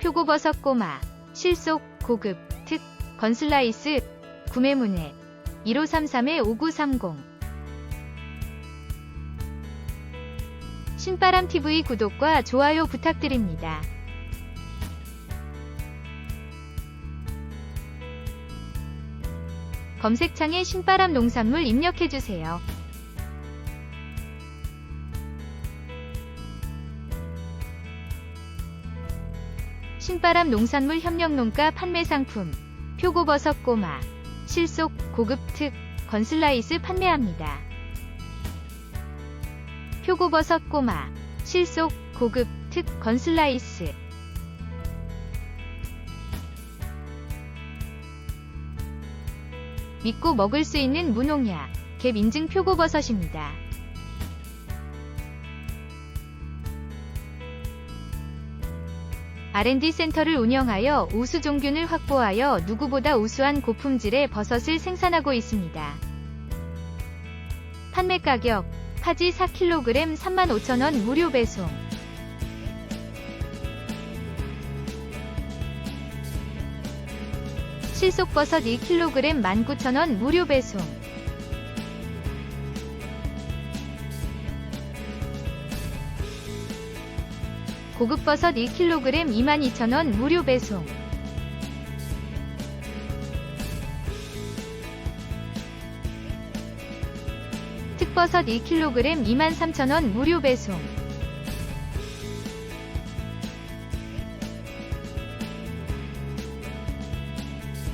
표고버섯 꼬마, 실속, 고급, 특, 건슬라이스, 구매문의 1533-5930 신바람TV 구독과 좋아요 부탁드립니다. 검색창에 신바람 농산물 입력해주세요. 신바람 농산물 협력농가 판매 상품 표고버섯 꼬마 실속 고급 특 건슬라이스 판매합니다. 표고버섯 꼬마 실속 고급 특 건슬라이스 믿고 먹을 수 있는 무농약 갭 인증 표고버섯입니다. R&D 센터를 운영하여 우수 종균을 확보하여 누구보다 우수한 고품질의 버섯을 생산하고 있습니다. 판매 가격 파지 4kg 35,000원 무료 배송 실속버섯 2kg 19,000원 무료 배송 고급 버섯 1kg 22,000원 무료 배송. 특버섯 1kg 23,000원 무료 배송.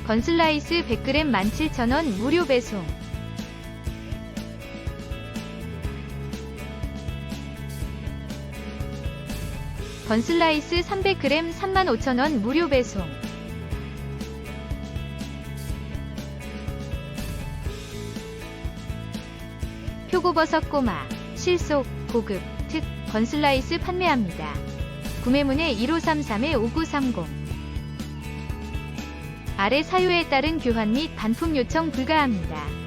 건슬라이스 100g 17,000원 무료 배송 건슬라이스 300g 35,000원 무료 배송 표고버섯 꼬마 실속 고급 특 건슬라이스 판매합니다. 구매문의 1533-5930 아래 사유에 따른 교환 및 반품 요청 불가합니다.